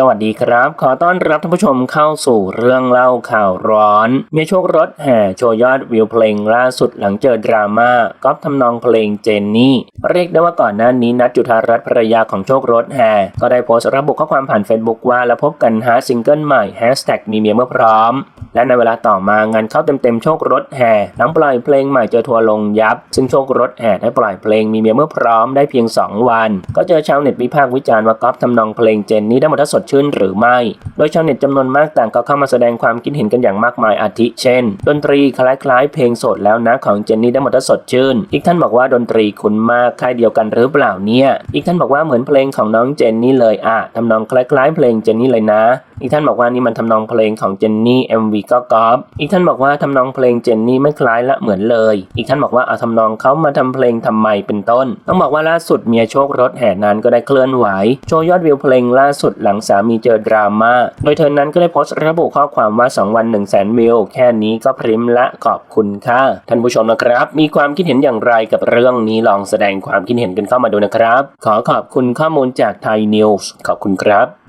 สวัสดีครับ ขอต้อนรับท่านผู้ชมเข้าสู่เรื่องเล่าข่าวร้อนเมียโชครถแห่โชว์ยอดวิวเพลงล่าสุดหลังเจอดราม่าก๊อฟทำนองเพลงเจนนี่ เรียกได้ว่าก่อนหน้านี้นัทจุธารัตน์ภรรยาของโชครถแห่ก็ได้โพสต์ระบุข้อความผ่าน Facebook ว่าแล้วพบกันหาซิงเกิลใหม่แฮชแท็กมีเมียเมื่อพร้อมและในเวลาต่อมางานเข้าเต็มๆโชครถแห่หลังปล่อยเพลงใหม่เจอทัวร์ลงยับ ซึ่งโชครถแห่ได้ปล่อยเพลงมีเมียเมื่อพร้อมได้เพียง 2 วัน ก็เจอชาวเน็ตวิพากษ์วิจารณ์ว่าก๊อฟทำนองเพลงเจนนี่ได้หมดถ้าสดชื่นหรือไม่ โดยชาวเน็ตจำนวนมากต่างก็เข้ามาแสดงความคิดเห็นกันอย่างมากมายอาทิเช่น ดนตรีคล้ายๆ เพลงสดแล้วนะของเจนนี่ได้หมดถ้าสดชื่น อีกท่านบอกว่าดนตรีคุ้นมากค่ายเดียวกันหรือเปล่าเนี่ยอีกท่านบอกว่าเหมือนเพลงของน้องเจนนี่เลยอะทำนองคล้ายๆ เพลงเจนนี่เลยนะ อีกท่านบอกว่านี่มันทำนองเพลงของเจนนี่ MV ก็กอปอีกท่านบอกว่าทำนองเพลงเจนนี่ไม่คล้ายละเหมือนเลย อีกท่านบอกว่าเอาทำนองเขามาทำเพลงทำไมเป็นต้น ต้องบอกว่าล่าสุดเมียโชครถแห่นั้นก็ได้เคลื่อนไหว โชว์ยอดวิวเพลงล่าสุดหลังสามีเจอดราม่า โดยเธอนั้นก็ได้โพสต์ระบุข้อความว่า 2 วัน1 0 0 0 0แสนวิว แค่นี้ก็พริมละขอบคุณค่ะ ท่านผู้ชมนะครับ มีความคิดเห็นอย่างไรกับเรื่องนี้ลองแสดงความคิดเห็นกันเข้ามาดูนะครับ ขอขอบคุณข้อมูลจากไทยนิวส์ขอบคุณครับ